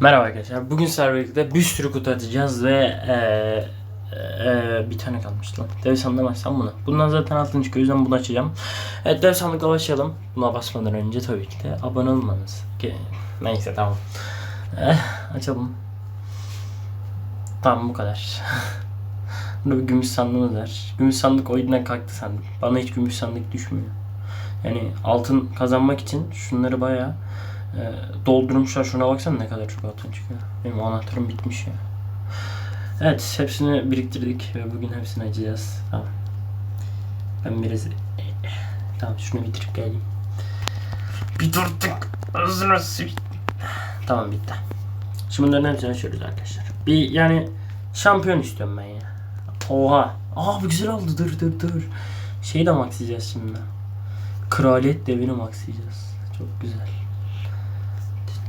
Merhaba arkadaşlar. Bugün sizlerle bir sürü kutu açacağız ve eee eee, bir tane kalmış lan. Dev sandığa açsam bunu. Bundan zaten altın çıkıyor. O yüzden bunu açacağım. Evet dev sandıkla başlayalım. Buna basmadan önce tabii ki de abone olmanız. Neyse tamam. Eh, açalım. Tamam bu kadar. Burada bir gümüş sandığımız var. Gümüş sandık oyundan kalktı sandım. Bana hiç gümüş sandık düşmüyor. Yani altın kazanmak için şunları bayağı e, doldurmuşlar. Şuna baksana ne kadar çok altın çıkıyor. Benim anahtarım bitmiş ya. Evet hepsini biriktirdik ve bugün hepsini açacağız. Tamam. Ben biraz... Tamam şunu bitirip geleyim. Bitirdik. Sıç. Tamam bitti. Şimdi bunların hepsini açıyoruz arkadaşlar. Bir yani şampiyon istiyorum ben ya. Oha. Aa bu güzel oldu. Dur dur dur. Şeyi de maxlayacağız şimdi. Kraliyet devini maxlayacağız. Çok güzel.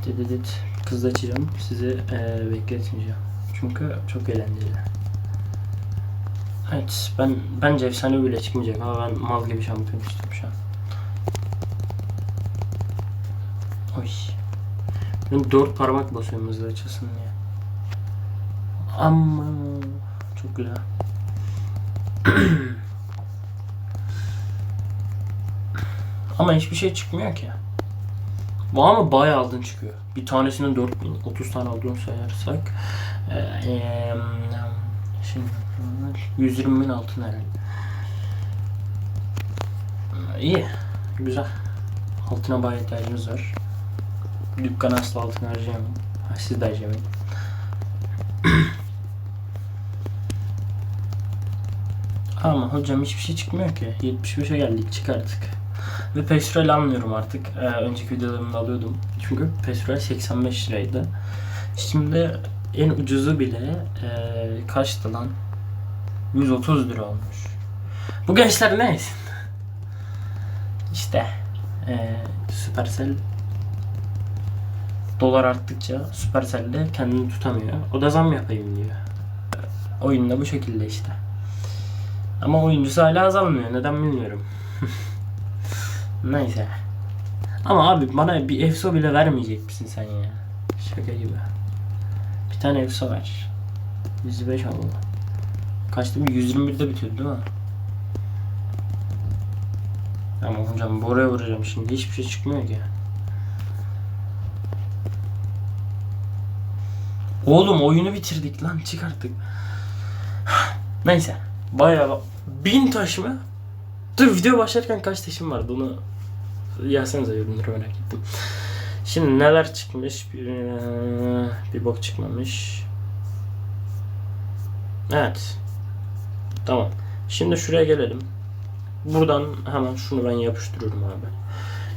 Dit dit dit. Kız açacağım. Sizi eee bekletmeyeceğim. Çünkü çok eğlenceli. Evet ben bence efsane bile çıkmayacak ama ben mal gibi şampiyon istiyorum şu an. Oy. Ben dört parmak basıyorum hızlı açılsın diye. Ama çok güzel. Ama hiçbir şey çıkmıyor ki. Bu ama bayağı aldın çıkıyor. Bir tanesinin 4000, 30 tane olduğunu sayarsak. Eee, şimdi 120 bin altın herhalde. İyi. Güzel. Altına bayağı ihtiyacımız var. Dükkan asla altın harcayamam. Ha, siz de harcamayın. Ama hocam hiçbir şey çıkmıyor ki. 75'e geldik çık artık. Ve petrol almıyorum artık. Ee, önceki videolarımda alıyordum. Çünkü petrol 85 liraydı. Şimdi en ucuzu bile ee, kaçtı lan? 130 lira olmuş. Bu gençler ne? İşte ee, Supercell dolar arttıkça Supercell de kendini tutamıyor. O da zam yapayım diyor. Oyun da bu şekilde işte. Ama oyuncusu hala azalmıyor. Neden bilmiyorum. Neyse. Ama abi bana bir EFSO bile vermeyecek misin sen ya? Şaka gibi. Bir tane EFSO ver. 105 oldu. Kaçtı bir 121'de bitiyordu değil mi? Ama hocam buraya vuracağım şimdi hiçbir şey çıkmıyor ki. Oğlum oyunu bitirdik lan çık artık. Neyse. Bayağı bin taş mı? Dur video başlarken kaç taşım vardı onu yazsanıza yorumlara merak ettim. Şimdi neler çıkmış? Bir, bir bok çıkmamış. Evet. Tamam. Şimdi şuraya gelelim. Buradan hemen şunu ben yapıştırıyorum abi.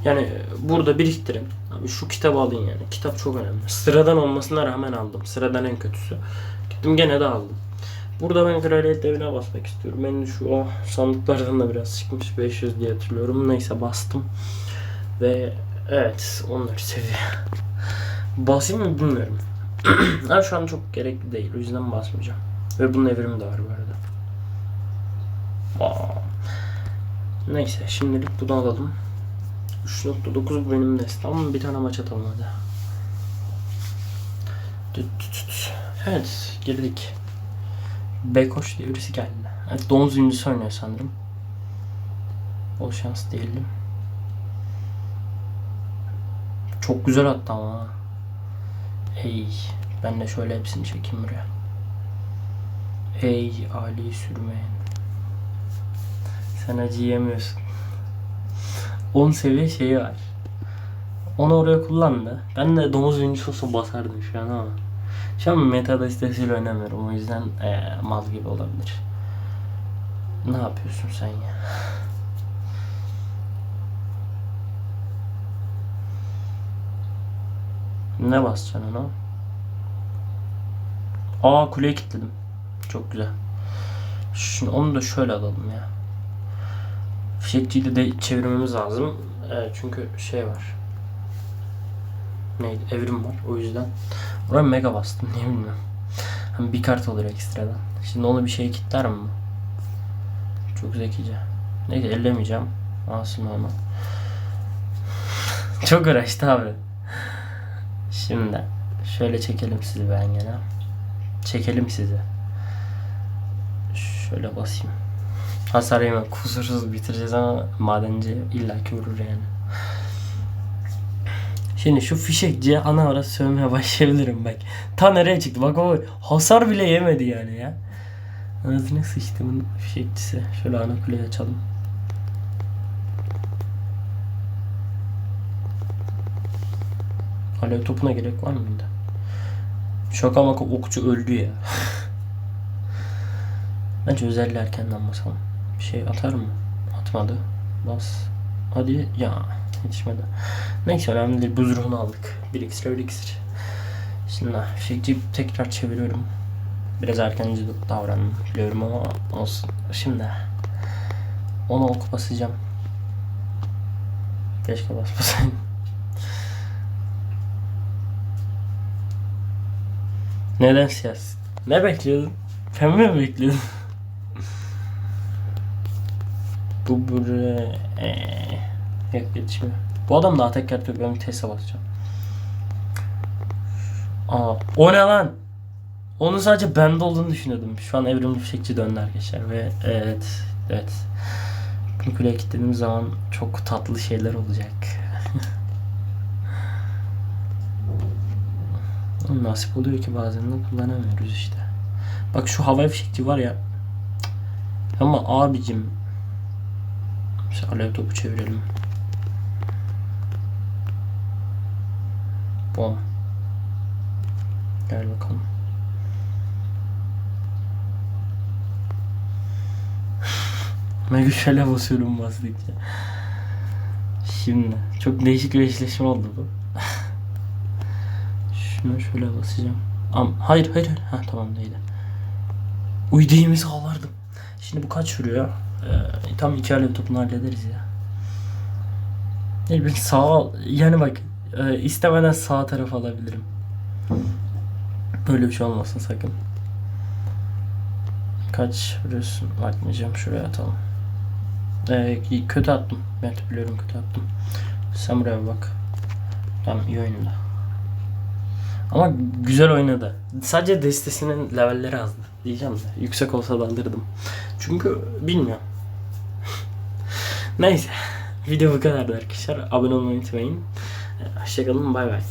Yani burada biriktirin. Abi şu kitabı alın yani. Kitap çok önemli. Sıradan olmasına rağmen aldım. Sıradan en kötüsü. Gittim gene de aldım. Burada ben kraliyet devine basmak istiyorum. Ben şu o sandıklardan da biraz çıkmış 500 diye hatırlıyorum. Neyse bastım. Ve evet onları seviye. Basayım mı bilmiyorum. Ama şu an çok gerekli değil. O yüzden basmayacağım. Ve bunun evrimi de var bu arada. Aa. Neyse şimdilik bunu alalım. 3.9 bu benim destam. Bir tane maç atalım hadi. Evet girdik. Bekoş diye birisi geldi. Evet, domuz ünlüsü oynuyor sanırım. Bol şans diyelim. Çok güzel hatta ama. Hey, ben de şöyle hepsini çekeyim buraya. Hey Ali sürmeyen. Sen acı yemiyorsun. 10 seviye şeyi var. Onu oraya kullandı. Ben de domuz ünlüsü olsa basardım şu an ama. Şu an meta destesiyle oynamıyorum. O yüzden eee, mal gibi olabilir. Ne yapıyorsun sen ya? Ne basacaksın ona? Aa kuleyi kilitledim. Çok güzel. Şimdi onu da şöyle alalım ya. Fişekçiyi de, çevirmemiz lazım. Ee, çünkü şey var. Neydi? Evrim var. O yüzden. Oraya mega bastım. Niye bilmiyorum. Hem bir kart olur ekstradan. Şimdi onu bir şey kilitler mi? Çok zekice. Neyse ellemeyeceğim. Alsın onu. Çok uğraştı abi. Şimdi Şöyle çekelim sizi ben gene. Çekelim sizi. Şöyle basayım. Hasar yeme kusursuz bitireceğiz ama madenci illaki vurur yani. Şimdi şu fişekçiye ana ara sövmeye başlayabilirim bak. Ta nereye çıktı bak o hasar bile yemedi yani ya. Ağzına sıçtımın fişekçisi. Şöyle ana kuleyi açalım. Alev topuna gerek var mıydı? Şaka maka okçu öldü ya. Bence özelliği erkenden basalım. Bir şey atar mı? Atmadı. Bas. Hadi ya. Yetişmedi. Neyse önemli değil. Buz ruhunu aldık. Bir iksir öyle iksir. Şimdi fişekçiyi tekrar çeviriyorum. Biraz erkenci davrandım biliyorum ama olsun. Şimdi ona ok basacağım. Keşke basmasaydım. Neden siyaset? Ne bekliyordun? Pembe mi bekliyordun? Bu buraya... Ee, yok yetişmiyor. Bu adam daha tekrar yapıyor. Ben bir teste basacağım. Aa, o ne lan? Onun sadece bende olduğunu düşünüyordum. Şu an evrimli fişekçi döndü arkadaşlar ve evet, evet. Bunu kuleye kilitlediğimiz zaman çok tatlı şeyler olacak. Nasip oluyor ki bazen de kullanamıyoruz işte. Bak şu havai fişekçi var ya. Ama abicim. Mesela alev topu çevirelim. Bom. Gel bakalım. Mega şöyle basıyorum bastıkça. Şimdi çok değişik bir eşleşme oldu bu. Şunu şöyle basacağım. Am hayır hayır hayır. Ha tamam değildi. Uy değimizi ağlardım. Şimdi bu kaç vuruyor? Ee, tam iki alev topunu hallederiz ya. Ne bileyim sağ yani bak e, istemeden sağ taraf alabilirim. Böyle bir şey olmasın sakın. Kaç vuruyorsun? Bakmayacağım şuraya atalım. Ee, kötü attım. Evet biliyorum kötü attım. Sen bak. Tamam iyi oynadı. Ama güzel oynadı. Sadece destesinin levelleri azdı. Diyeceğim de. Yüksek olsa da alırdım. Çünkü bilmiyorum. Neyse. Video bu kadardı arkadaşlar. Abone olmayı unutmayın. Hoşçakalın. Bay bay.